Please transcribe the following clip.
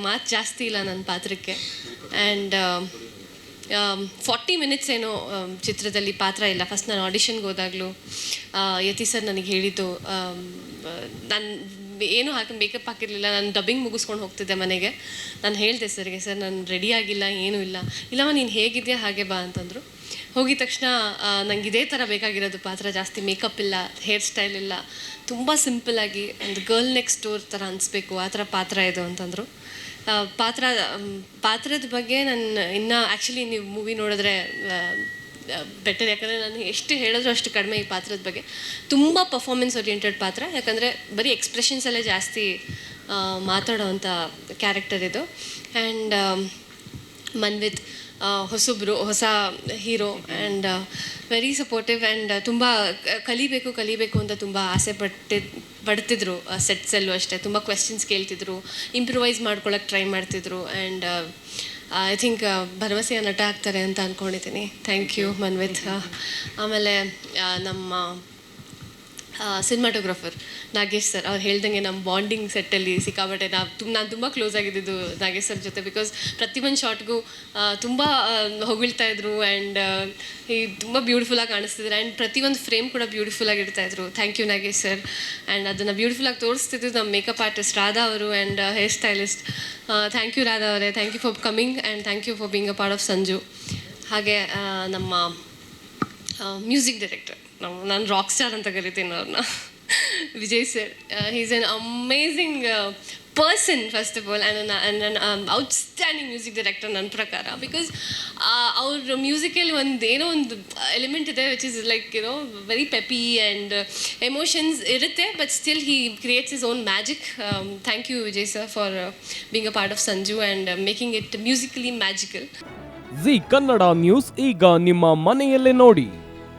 ಮಾತು ಜಾಸ್ತಿ ಇಲ್ಲ ನನ್ನ ಪಾತ್ರಕ್ಕೆ. ಆ್ಯಂಡ್ ಫಾರ್ಟಿ ಮಿನಿಟ್ಸ್ ಏನೋ ಚಿತ್ರದಲ್ಲಿ ಪಾತ್ರ ಇಲ್ಲ. ಫಸ್ಟ್ ನಾನು ಆಡಿಷನ್ಗೆ ಹೋದಾಗಲೂ ಯತಿ ಸರ್ ನನಗೆ ಹೇಳಿದ್ದು ನಾನು, ಏನು ಹಾಕಿ ಮೇಕಪ್ ಹಾಕಿರಲಿಲ್ಲ. ನಾನು ಡಬ್ಬಿಂಗ್ ಮುಗಿಸ್ಕೊಂಡು ಹೋಗ್ತಿದ್ದೆ ಮನೆಗೆ. ನಾನು ಹೇಳಿದೆ ಸರ್ಗೆ ಸರ್ ನಾನು ರೆಡಿ ಆಗಿಲ್ಲ, ಏನೂ ಇಲ್ಲ. ಇಲ್ಲವ ನೀನು ಹೇಗಿದೆಯಾ, ಹಾಗೆ ಬಾ ಅಂತಂದರು. ಹೋಗಿದ ತಕ್ಷಣ ನಂಗೆ ಇದೇ ಥರ ಬೇಕಾಗಿರೋದು ಪಾತ್ರ. ಜಾಸ್ತಿ ಮೇಕಪ್ ಇಲ್ಲ ಹೇರ್ ಸ್ಟೈಲ್ ಇಲ್ಲ. ತುಂಬ ಸಿಂಪಲ್ಲಾಗಿ ಒಂದು ಗರ್ಲ್ ನೆಕ್ಸ್ಟ್ ಡೋರ್ ಥರ ಅನಿಸ್ಬೇಕು, ಆ ಥರ ಪಾತ್ರ ಇದು ಅಂತಂದರು. ಪಾತ್ರ ಪಾತ್ರದ ಬಗ್ಗೆ ನಾನು ಇನ್ನು ಆ್ಯಕ್ಚುಲಿ ನೀವು ಮೂವಿ ನೋಡಿದ್ರೆ ಬೆಟರ್ ಯಾಕಂದರೆ ನಾನು ಎಷ್ಟು ಹೇಳಿದ್ರು ಅಷ್ಟು ಕಡಿಮೆ ಈ ಪಾತ್ರದ ಬಗ್ಗೆ. ತುಂಬ ಪರ್ಫಾರ್ಮೆನ್ಸ್ ಓರಿಯೆಂಟೆಡ್ ಪಾತ್ರ, ಯಾಕಂದರೆ ಬರೀ ಎಕ್ಸ್ಪ್ರೆಷನ್ಸಲ್ಲೇ ಜಾಸ್ತಿ ಮಾತಾಡೋ ಮಾತಾಡೋವಂಥ ಕ್ಯಾರೆಕ್ಟರ್ ಇದು. ಆ್ಯಂಡ್ ಮನ್ವಿತ್ ಆ, ಹೊಸಬ್ರು ಹೊಸ hero and very supportive and ತುಂಬ ಕಲಿಬೇಕು ಕಲಿಬೇಕು ಅಂತ ತುಂಬ ಆಸೆ ಪಟ್ಟಿ ಪಡ್ತಿದ್ರು ಸೆಟ್ಸಲ್ಲೂ ಅಷ್ಟೇ. ತುಂಬ ಕ್ವೆಶನ್ಸ್ ಕೇಳ್ತಿದ್ರು ಇಂಪ್ರೂವೈಸ್ ಮಾಡ್ಕೊಳಕ್ಕೆ ಟ್ರೈ ಮಾಡ್ತಿದ್ರು ಆ್ಯಂಡ್ ಐ ಥಿಂಕ್ ಭರವಸೆಯ ನಟ ಆಗ್ತಾರೆ ಅಂತ ಅಂದ್ಕೊಂಡಿದ್ದೀನಿ ಥ್ಯಾಂಕ್ ಯು ಮನ್ವಿತ್. ಆಮೇಲೆ ನಮ್ಮ ಸಿನಿಮಾಟೋಗ್ರಫರ್ ನಾಗೇಶ್ ಸರ್ ಅವ್ರು ಹೇಳ್ದಂಗೆ ನಮ್ಮ ಬಾಂಡಿಂಗ್ ಸೆಟ್ಟಲ್ಲಿ ಸಿಕ್ಕಾಬಟ್ಟೆ ನಾ ತುಂಬ ನಾನು ತುಂಬ ಕ್ಲೋಸ್ ಆಗಿದ್ದಿದ್ದು ನಾಗೇಶ್ ಸರ್ ಜೊತೆ ಬಿಕಾಸ್ ಪ್ರತಿಯೊಂದು ಶಾರ್ಟ್ಗೂ ತುಂಬ ಹೊಗಳ್ತಾ ಇದ್ರು ಆ್ಯಂಡ್ ಈ ತುಂಬ ಬ್ಯೂಟಿಫುಲ್ಲಾಗಿ ಕಾಣಿಸ್ತಿದ್ರು ಆ್ಯಂಡ್ ಪ್ರತಿಯೊಂದು ಫ್ರೇಮ್ ಕೂಡ ಬ್ಯೂಟಿಫುಲ್ಲಾಗಿ ಇಡ್ತಾ ಇದ್ರು. Thank you Nagesh sir and ಅದನ್ನು ಬ್ಯೂಟಿಫುಲ್ಲಾಗಿ ತೋರಿಸ್ತಿದ್ದು ನಮ್ಮ ಮೇಕಪ್ ಆರ್ಟಿಸ್ಟ್ ರಾಧಾ ಅವರು and hair stylist thank you Radha ಅವರೇ. Thank you for coming and thank you for being a part of Sanju ಹಾಗೆ ನಮ್ಮ ಮ್ಯೂಸಿಕ್ ಡೈರೆಕ್ಟರ್ ನಾವು ನಾನು ರಾಕ್ ಸ್ಟಾರ್ ಅಂತ ಕರಿತೀನಿ ಅವ್ರನ್ನ Vijay sir he's an amazing person first of all and ನನ್ನ outstanding music director ನನ್ನ ಪ್ರಕಾರ. ಬಿಕಾಸ್ ಅವ್ರ ಮ್ಯೂಸಿಕಲ್ಲಿ ಒಂದು ಏನೋ ಒಂದು ಎಲಿಮೆಂಟ್ ಇದೆ which is like you know very peppy and emotions ಇರುತ್ತೆ but still he creates his own magic thank you Vijay sir for being a part of Sanju and making it musically magical Zee Kannada news ಈಗ ನಿಮ್ಮ ಮನೆಯಲ್ಲೇ ನೋಡಿ.